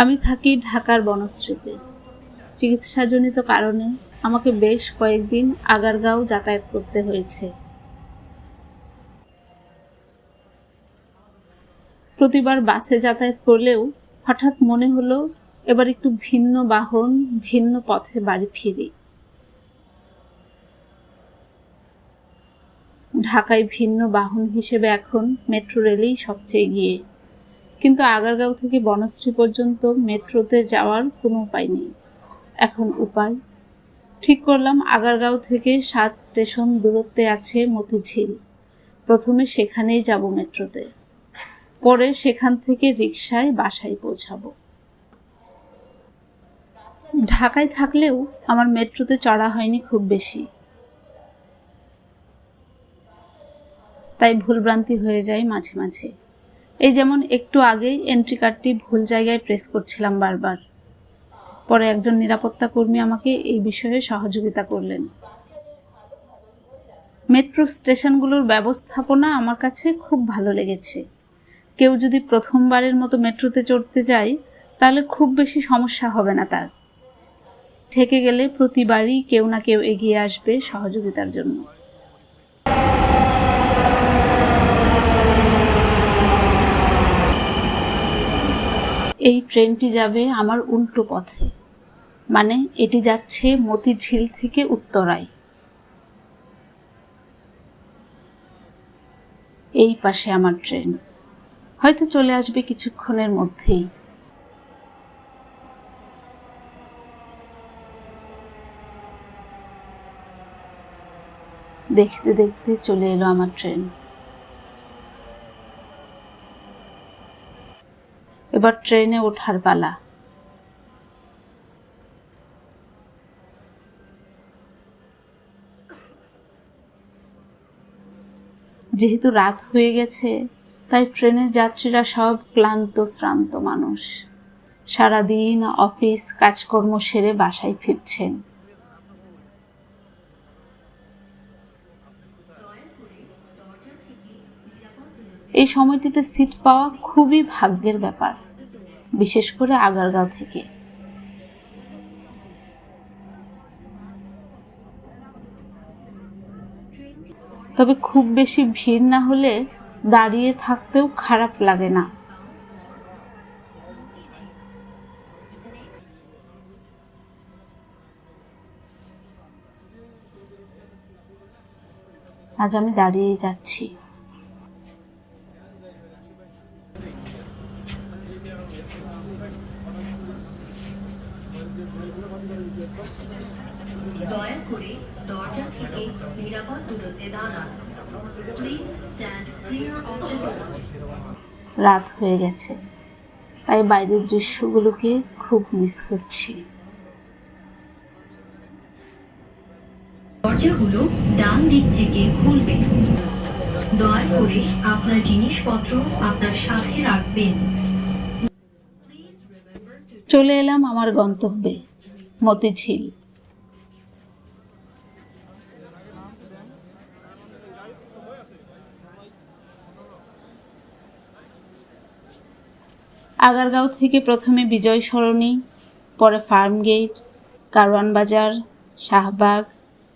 আমি থাকি ঢাকার বনশ্রীতে। চিকিৎসাজনিত কারণে আমাকে বেশ কয়েকদিন আগারগাঁও যাতায়াত করতে হয়েছে। প্রতিবার বাসে যাতায়াত করলেও হঠাৎ মনে হলো এবার একটু ভিন্ন বাহন, ভিন্ন পথে বাড়ি ফিরি। ঢাকায় ভিন্ন বাহন হিসেবে এখন মেট্রো রেলেই সবচেয়ে এগিয়ে। কিন্তু আগারগাঁও থেকে বনশ্রী পর্যন্ত মেট্রোতে যাওয়ার কোনো উপায় নেই। এখন উপায়? ঠিক করলাম, আগারগাঁও থেকে সাত স্টেশন দূরত্বে আছে মতিঝিল। প্রথমে সেখানেই যাব মেট্রোতে। পরে সেখান থেকে রিকশায় বাসায় পৌঁছাবো। ঢাকায় থাকলেও আমার মেট্রোতে চড়া হয়নি খুব বেশি। তাই ভুলভ্রান্তি হয়ে যায় মাঝে মাঝে। এই যেমন একটু আগেই এন্ট্রি কার্ডটি ভুল জায়গায় প্রেস করছিলাম বারবার। পরে একজন নিরাপত্তা কর্মী আমাকে এই বিষয়ে সহযোগিতা করলেন। মেট্রো স্টেশনগুলোর ব্যবস্থাপনা আমার কাছে খুব ভালো লেগেছে। কেউ যদি প্রথমবারের মতো মেট্রোতে চড়তে যায়, তাহলে খুব বেশি সমস্যা হবে না তার। ঠেকে গেলে প্রতিবারই কেউ না কেউ এগিয়ে আসবে সহযোগিতার জন্য। এই ট্রেনটি যাবে আমার উল্টো পথে। মানে এটি যাচ্ছে মতিঝিল থেকে উত্তরায়। এই পাশে আমার ট্রেন। হয়তো চলে আসবে কিছুক্ষণের মধ্যেই। দেখতে দেখতে চলে এলো আমার ট্রেন। এবার ট্রেনে ওঠার পালা। যেহেতু রাত হয়ে গেছে, তাই ট্রেনের যাত্রীরা সব ক্লান্ত, শ্রান্ত মানুষ। সারাদিন অফিস কাজকর্ম সেরে বাসায় ফিরছেন। এই সময়টিতে সিট পাওয়া খুবই ভাগ্যের ব্যাপার। বিশেষ করে আগারগাঁও থেকে। তবে খুব বেশি ভিড় না হলে দাঁড়িয়ে থাকতেও খারাপ লাগে না। আজ আমি দাঁড়িয়েই যাচ্ছি। দয়া করে দরজা থেকে নিরাপদ দূরত্বে দাঁড়ান। Please stand clear of the রাত হয়ে গেছে। তাই বাইরের দৃশ্যগুলোকে খুব মিস করছি। দরজাগুলো ডান দিক থেকে খুলবে। দয়া করে আপনার জিনিসপত্র আপনার সাথে রাখবেন। চলে এলাম আমার গন্তব্যে। মতিঝিল আগারগাঁও থেকে প্রথমে বিজয় সরণি, পরে ফার্ম গেট, কারওয়ান বাজার, শাহবাগ,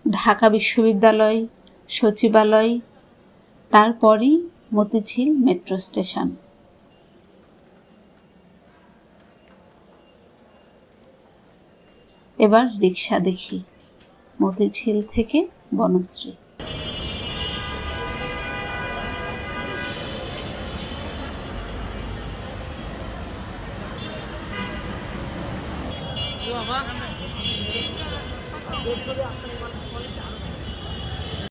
ঢাকা বিশ্ববিদ্যালয়, সচিবালয়, তারপরই মতিঝিল মেট্রো স্টেশন। এবার রিক্সা দেখি মতিঝিল থেকে বনশ্রী Thank.